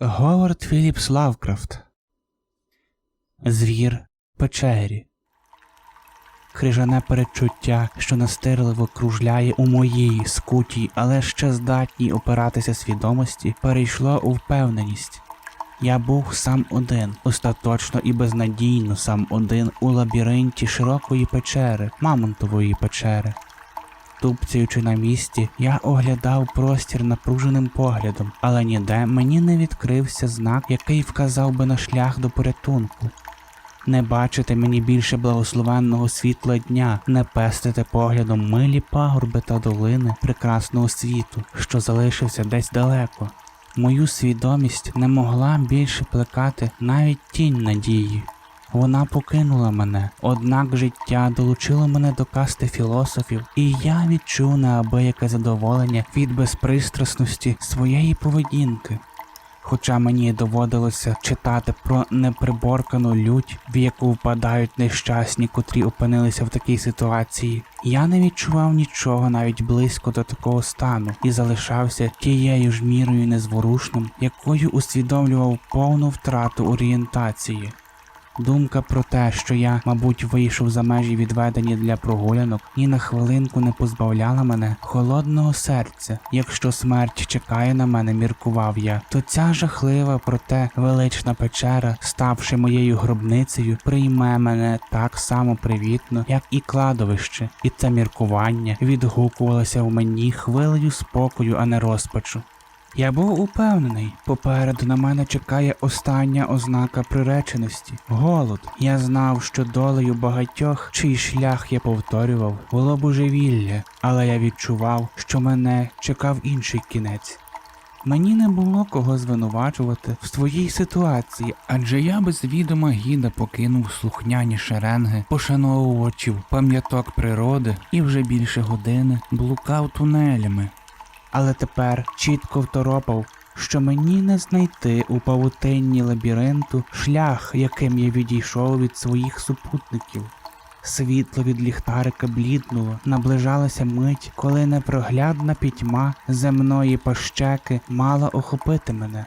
Говард Філіпс Лавкрафт Звір печері. Крижане перечуття, що настирливо кружляє у моїй скутій, але ще здатній опиратися свідомості, перейшло у впевненість. Я був сам один, остаточно і безнадійно сам один у лабіринті широкої печери, мамонтової печери. Тупцяючи на місці, я оглядав простір напруженим поглядом, але ніде мені не відкрився знак, який вказав би на шлях до порятунку. Не бачити мені більше благословенного світла дня, не пестити поглядом милі пагорби та долини прекрасного світу, що залишився десь далеко. Мою свідомість не могла більше плекати навіть тінь надії. Вона покинула мене, однак життя долучило мене до касти філософів, і я відчув неабияке задоволення від безпристрасності своєї поведінки. Хоча мені доводилося читати про неприборкану лють, в яку впадають нещасні, котрі опинилися в такій ситуації, я не відчував нічого навіть близько до такого стану і залишався тією ж мірою незворушним, якою усвідомлював повну втрату орієнтації. Думка про те, що я, мабуть, вийшов за межі відведені для прогулянок, ні на хвилинку не позбавляла мене холодного серця. Якщо смерть чекає на мене, міркував я, то ця жахлива, проте велична печера, ставши моєю гробницею, прийме мене так само привітно, як і кладовище, і це міркування відгукувалося в мені хвилею спокою, а не розпачу. Я був упевнений, попереду на мене чекає остання ознака приреченості голод. Я знав, що долею багатьох, чий шлях я повторював, було божевілля, але я відчував, що мене чекав інший кінець. Мені не було кого звинувачувати в своїй ситуації, адже я без відома гіда покинув слухняні шеренги, пошановувачів, пам'яток природи і вже більше години блукав тунелями, але тепер чітко второпав, що мені не знайти у павутинні лабіринту шлях, яким я відійшов від своїх супутників. Світло від ліхтарика бліднуло, наближалася мить, коли непроглядна пітьма земної пащеки мала охопити мене.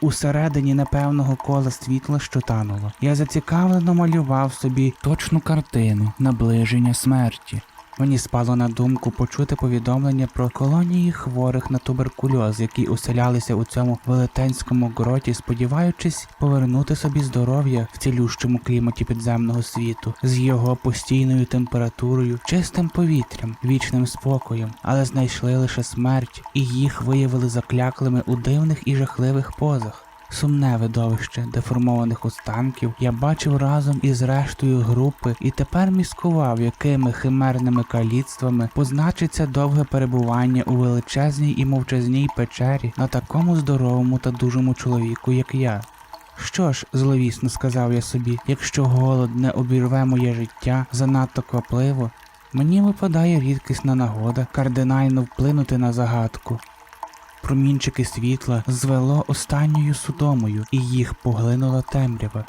Усередині непевного кола світла, що тануло, я зацікавлено малював собі точну картину наближення смерті. Мені спало на думку почути повідомлення про колонії хворих на туберкульоз, які оселялися у цьому велетенському гроті, сподіваючись повернути собі здоров'я в цілющому кліматі підземного світу з його постійною температурою, чистим повітрям, вічним спокоєм, але знайшли лише смерть, і їх виявили закляклими у дивних і жахливих позах. Сумне видовище деформованих останків я бачив разом із рештою групи і тепер міскував, якими химерними каліцтвами позначиться довге перебування у величезній і мовчазній печері на такому здоровому та дужому чоловіку, як я. Що ж, зловісно сказав я собі, якщо голод не обірве моє життя занадто квапливо, мені випадає рідкісна нагода кардинально вплинути на загадку. Промінчики світла звело останньою судомою, і їх поглинула темрява.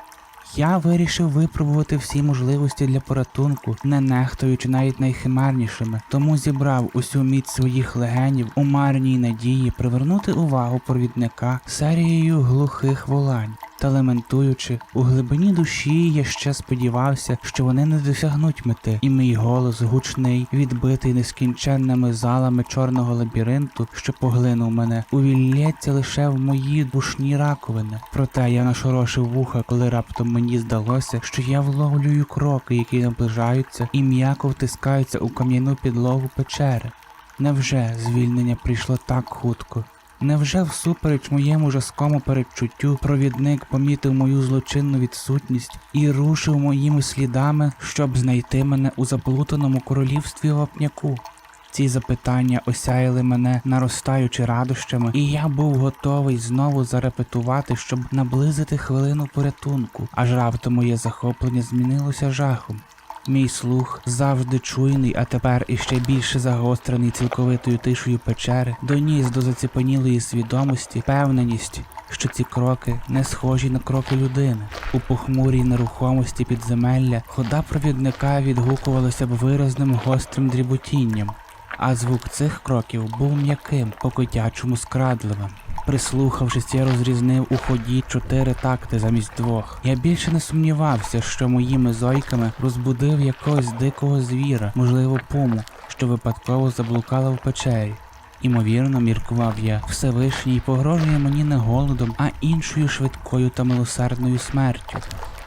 Я вирішив випробувати всі можливості для порятунку, не нехтуючи навіть найхимернішими, тому зібрав усю міць своїх легенів у марній надії привернути увагу провідника серією глухих волань. Та лементуючи, у глибині душі я ще сподівався, що вони не досягнуть мети, і мій голос гучний, відбитий нескінченними залами чорного лабіринту, що поглинув мене, увіллється лише в мої душні раковини. Проте я нашорошив вуха, коли раптом мені здалося, що я вловлюю кроки, які наближаються і м'яко втискаються у кам'яну підлогу печери. Невже звільнення прийшло так хутко? Невже всупереч моєму жаскому передчуттю провідник помітив мою злочинну відсутність і рушив моїми слідами, щоб знайти мене у заплутаному королівстві вапняку? Ці запитання осяяли мене наростаючи радощами, і я був готовий знову зарепетувати, щоб наблизити хвилину порятунку, аж раптом моє захоплення змінилося жахом. Мій слух, завжди чуйний, а тепер іще більше загострений цілковитою тишою печери, доніс до заціпанілої свідомості певненість, що ці кроки не схожі на кроки людини. У похмурій нерухомості підземелля хода провідника відгукувалася б виразним гострим дріботінням, а звук цих кроків був м'яким, по котячому скрадливим. Прислухавшись, я розрізнив у ході чотири такти замість двох. Я більше не сумнівався, що моїми зойками розбудив якогось дикого звіра, можливо, пуму, що випадково заблукала в печері. Імовірно, міркував я, Всевишній погрожує мені не голодом, а іншою швидкою та милосердною смертю.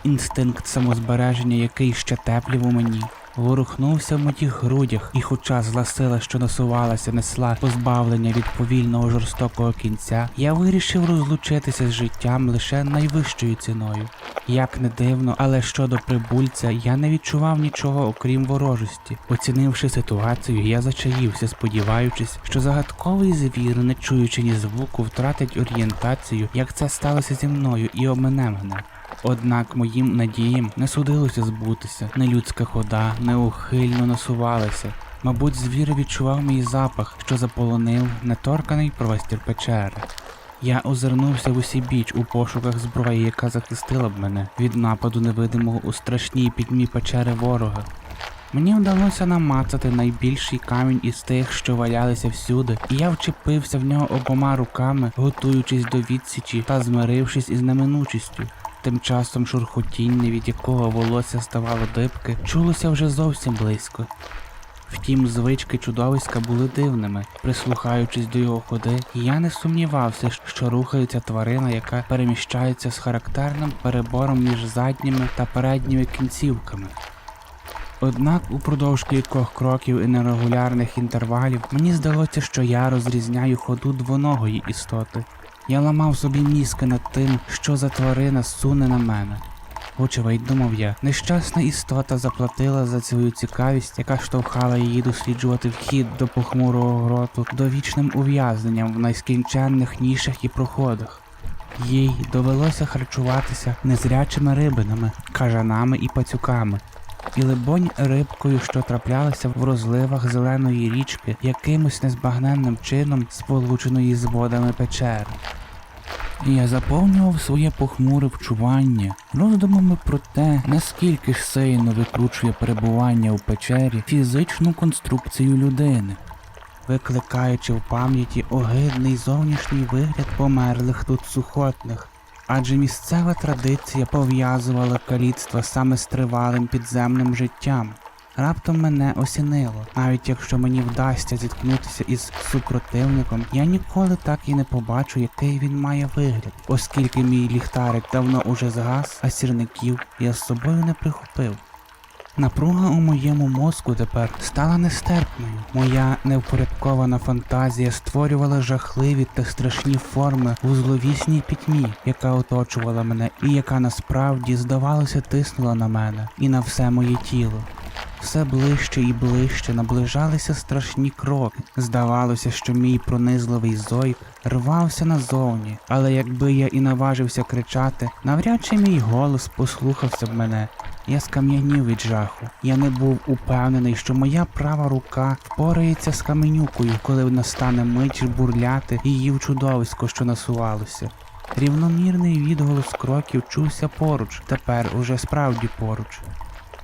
Інстинкт самозбереження, який ще теплів у мені, ворухнувся в моїх грудях, і хоча зла сила, що насувалася, несла позбавлення від повільного жорстокого кінця, я вирішив розлучитися з життям лише найвищою ціною. Як не дивно, але щодо прибульця я не відчував нічого окрім ворожості. Оцінивши ситуацію, я зачаївся, сподіваючись, що загадковий звір, не чуючи ні звуку, втратить орієнтацію, як це сталося зі мною, і обмене мене. Однак моїм надіям не судилося збутися, нелюдська хода неухильно насувалася. Мабуть, звір відчував мій запах, що заполонив неторканий простір печери. Я озирнувся в усі біч у пошуках зброї, яка захистила б мене від нападу невидимого у страшній пітьмі печери ворога. Мені вдалося намацати найбільший камінь із тих, що валялися всюди, і я вчепився в нього обома руками, готуючись до відсічі та змирившись із неминучістю. Тим часом шурхотіння, від якого волосся ставало дибки, чулося вже зовсім близько. Втім, звички чудовиська були дивними. Прислухаючись до його ходи, я не сумнівався, що рухається тварина, яка переміщається з характерним перебором між задніми та передніми кінцівками. Однак упродовж кількох кроків і нерегулярних інтервалів мені здалося, що я розрізняю ходу двоногої істоти. Я ламав собі мізки над тим, що за тварина суне на мене. Вочевидь, думав я, нещасна істота заплатила за свою цікавість, яка штовхала її досліджувати вхід до похмурого гроту довічним ув'язненням в найскінченних нішах і проходах. Їй довелося харчуватися незрячими рибинами, кажанами і пацюками, і либонь рибкою, що траплялася в розливах зеленої річки, якимось незбагненним чином сполученої з водами печери. І Я заповнював своє похмуре вчування роздумами про те, наскільки ж сильно викручує перебування у печері фізичну конструкцію людини, викликаючи в пам'яті огидний зовнішній вигляд померлих тут сухотних. Адже місцева традиція пов'язувала каліцтво саме з тривалим підземним життям. Раптом мене осінило, навіть якщо мені вдасться зіткнутися із супротивником, я ніколи так і не побачу, який він має вигляд, оскільки мій ліхтарик давно уже згас, а сірників я з собою не прихопив. Напруга у моєму мозку тепер стала нестерпною. Моя невпорядкована фантазія створювала жахливі та страшні форми у зловісній пітьмі, яка оточувала мене, і яка насправді, здавалося, тиснула на мене і на все моє тіло. Все ближче і ближче наближалися страшні кроки. Здавалося, що мій пронизливий зойк рвався назовні, але якби я і наважився кричати, навряд чи мій голос послухався б мене. Я скам'янів від жаху. Я не був упевнений, що моя права рука впорається з каменюкою, коли настане мить бурляти її в чудовисько, що насувалося. Рівномірний відголос кроків чувся поруч, тепер уже справді поруч.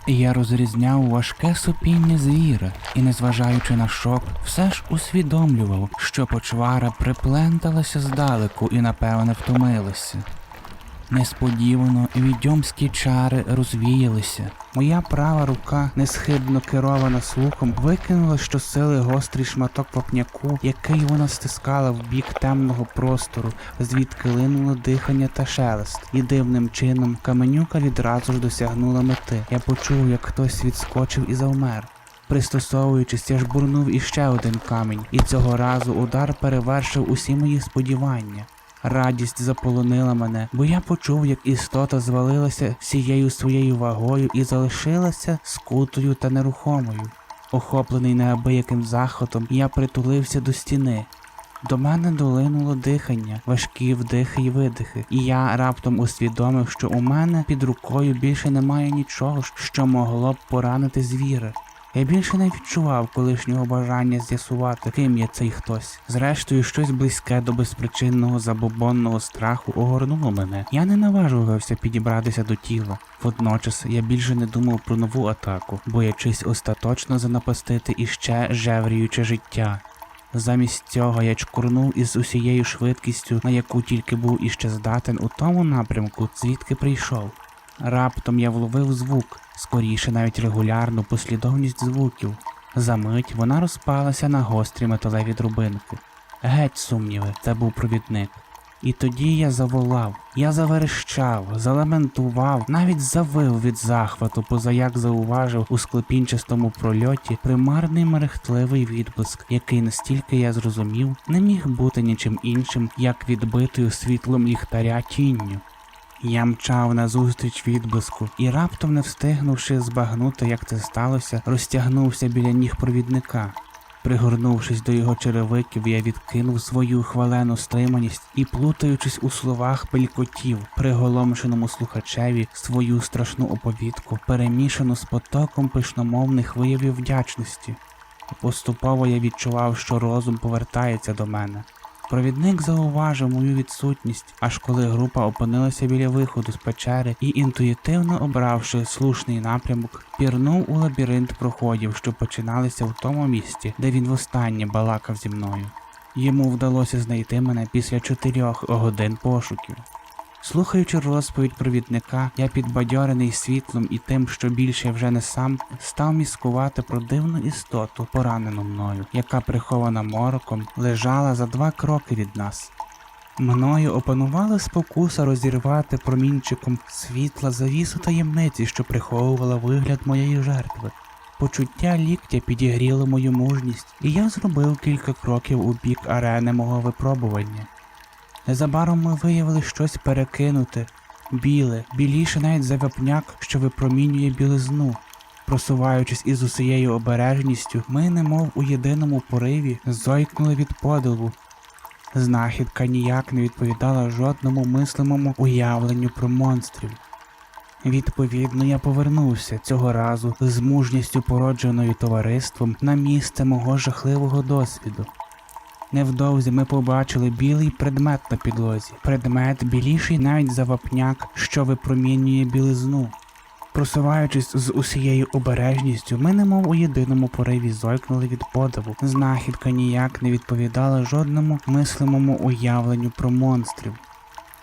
Я розрізняв важке сопіння звіра і, незважаючи на шок, все ж усвідомлював, що почвара припленталася здалеку і, напевне, втомилася. Несподівано відьомські чари розвіялися. Моя права рука, несхибно керована слухом, викинула щосили гострий шматок вапняку, який вона стискала в бік темного простору, звідки линуло дихання та шелест, і дивним чином каменюка відразу ж досягнула мети. Я почув, як хтось відскочив і завмер. Пристосовуючись, я жбурнув іще один камінь, і цього разу удар перевершив усі мої сподівання. Радість заполонила мене, бо я почув, як істота звалилася всією своєю вагою і залишилася скутою та нерухомою. Охоплений неабияким захотом, я притулився до стіни. До мене долинуло дихання, важкі вдихи й видихи, і я раптом усвідомив, що у мене під рукою більше немає нічого, що могло б поранити звіра. Я більше не відчував колишнього бажання з'ясувати, ким є цей хтось. Зрештою, щось близьке до безпричинного забобонного страху огорнуло мене. Я не наважувався підібратися до тіла. Водночас я більше не думав про нову атаку, боячись остаточно занапастити іще жевріюче життя. Замість цього я чкурнув із усією швидкістю, на яку тільки був іще здатен у тому напрямку, звідки прийшов. Раптом я вловив звук, скоріше навіть регулярну послідовність звуків. Замить вона розпалася на гострі металеві друбинки. Геть сумніви, це був провідник. І тоді я заволав, я заверещав, залементував, навіть завив від захвату, позаяк зауважив у склепінчастому прольоті примарний мерехтливий відблиск, який настільки я зрозумів, не міг бути нічим іншим, як відбитою світлом ліхтаря тінню. Я мчав назустріч відблиску і раптом, не встигнувши збагнути, як це сталося, розтягнувся біля ніг провідника. Пригорнувшись до його черевиків, я відкинув свою хвалену стриманість і, плутаючись у словах, пелькотів приголомшеному слухачеві свою страшну оповідку, перемішану з потоком пишномовних виявів вдячності. Поступово я відчував, що розум повертається до мене. Провідник зауважив мою відсутність, аж коли група опинилася біля виходу з печери і, інтуїтивно обравши слушний напрямок, пірнув у лабіринт проходів, що починалися в тому місці, де він востаннє балакав зі мною. Йому вдалося знайти мене після чотирьох годин пошуків. Слухаючи розповідь провідника, я підбадьорений світлом і тим, що більше вже не сам, став міскувати про дивну істоту, поранену мною, яка прихована мороком, лежала за два кроки від нас. Мною опанувала спокуса розірвати промінчиком світла завісу таємниці, що приховувала вигляд моєї жертви. Почуття ліктя підігріло мою мужність, і я зробив кілька кроків у бік арени мого випробування. Незабаром ми виявили щось перекинуте, біле, біліше навіть за вапняк, що випромінює білизну. Просуваючись із усією обережністю, ми, немов у єдиному пориві, зойкнули від подиву. Знахідка ніяк не відповідала жодному мислимому уявленню про монстрів. Відповідно, я повернувся цього разу з мужністю породженою товариством на місце мого жахливого досвіду. Невдовзі ми побачили білий предмет на підлозі, предмет біліший навіть за вапняк, що випромінює білизну. Просуваючись з усією обережністю, ми немов у єдиному пориві зойкнули від подиву. Знахідка ніяк не відповідала жодному мислимому уявленню про монстрів.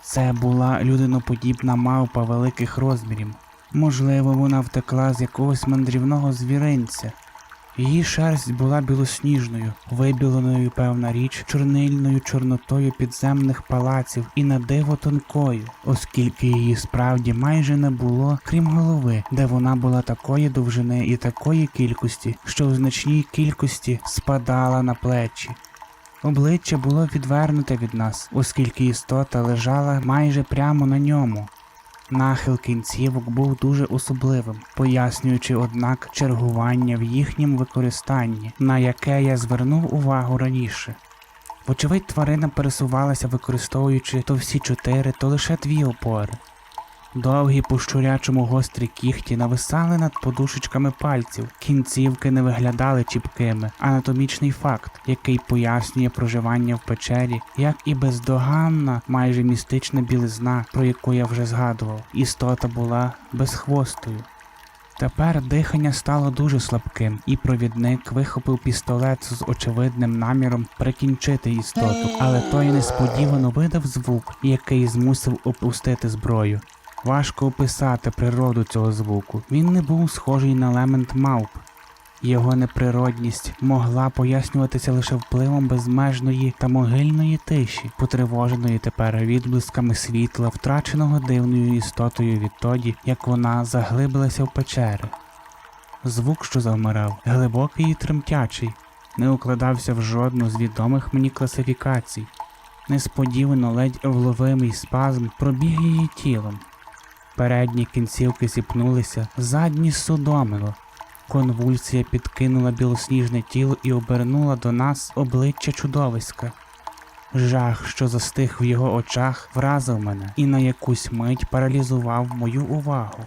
Це була людиноподібна мавпа великих розмірів. Можливо, вона втекла з якогось мандрівного звіринця. Її шерсть була білосніжною, вибіленою, певна річ, чорнильною чорнотою підземних палаців і на диво тонкою, оскільки її справді майже не було, крім голови, де вона була такої довжини і такої кількості, що в значній кількості спадала на плечі. Обличчя було відвернуте від нас, оскільки істота лежала майже прямо на ньому. Нахил кінцівок був дуже особливим, пояснюючи, однак, чергування в їхнім використанні, на яке я звернув увагу раніше. Вочевидь, тварина пересувалася, використовуючи то всі чотири, то лише дві опори. Довгі по щурячому гострі кіхті нависали над подушечками пальців, кінцівки не виглядали чіпкими, анатомічний факт, який пояснює проживання в печері, як і бездоганна, майже містична білизна, про яку я вже згадував. Істота була безхвостою. Тепер дихання стало дуже слабким, і провідник вихопив пістолет з очевидним наміром прикінчити істоту, але той несподівано видав звук, який змусив опустити зброю. Важко описати природу цього звуку. Він не був схожий на елемент мавп. Його неприродність могла пояснюватися лише впливом безмежної та могильної тиші, потривоженої тепер відблисками світла, втраченого дивною істотою відтоді, як вона заглибилася в печери. Звук, що завмирав, глибокий і тремтячий, не укладався в жодну з відомих мені класифікацій. Несподівано ледь вловимий спазм пробіг її тілом. Передні кінцівки зіпнулися, задні судомило. Конвульсія підкинула білосніжне тіло і обернула до нас обличчя чудовиська. Жах, що застиг в його очах, вразив мене і на якусь мить паралізував мою увагу.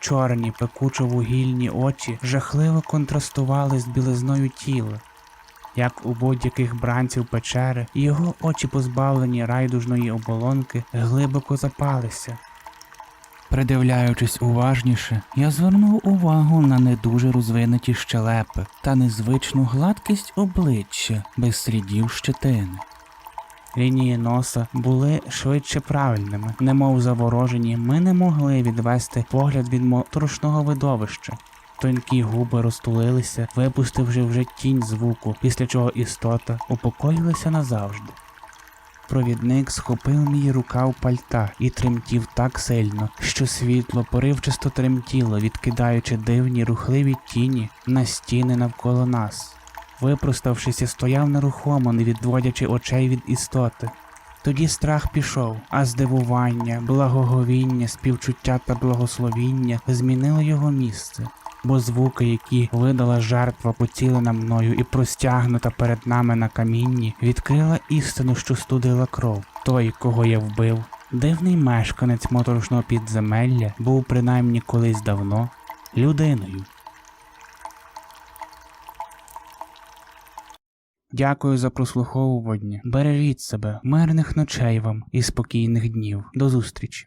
Чорні пекучо вугільні очі жахливо контрастували з білизною тіла. Як у будь-яких бранців печери, його очі, позбавлені райдужної оболонки, глибоко запалися. Придивляючись уважніше, я звернув увагу на не дуже розвинуті щелепи та незвичну гладкість обличчя без слідів щетини. Лінії носа були швидше правильними, немов заворожені, ми не могли відвести погляд від моторошного видовища. Тонкі губи розтулилися, випустивши вже тінь звуку, після чого істота упокоїлася назавжди. Провідник схопив мій рукав пальта і тремтів так сильно, що світло поривчасто тремтіло, відкидаючи дивні рухливі тіні на стіни навколо нас. Випроставшись, я стояв нерухомо, не відводячи очей від істоти. Тоді страх пішов, а здивування, благоговіння, співчуття та благословіння змінили його місце, бо звуки, які видала жертва, поцілена мною і простягнута перед нами на камінні, відкрила істину, що студила кров. Той, кого я вбив, дивний мешканець моторошного підземелля, був принаймні колись давно людиною. Дякую за прослуховування. Бережіть себе, мирних ночей вам і спокійних днів. До зустрічі.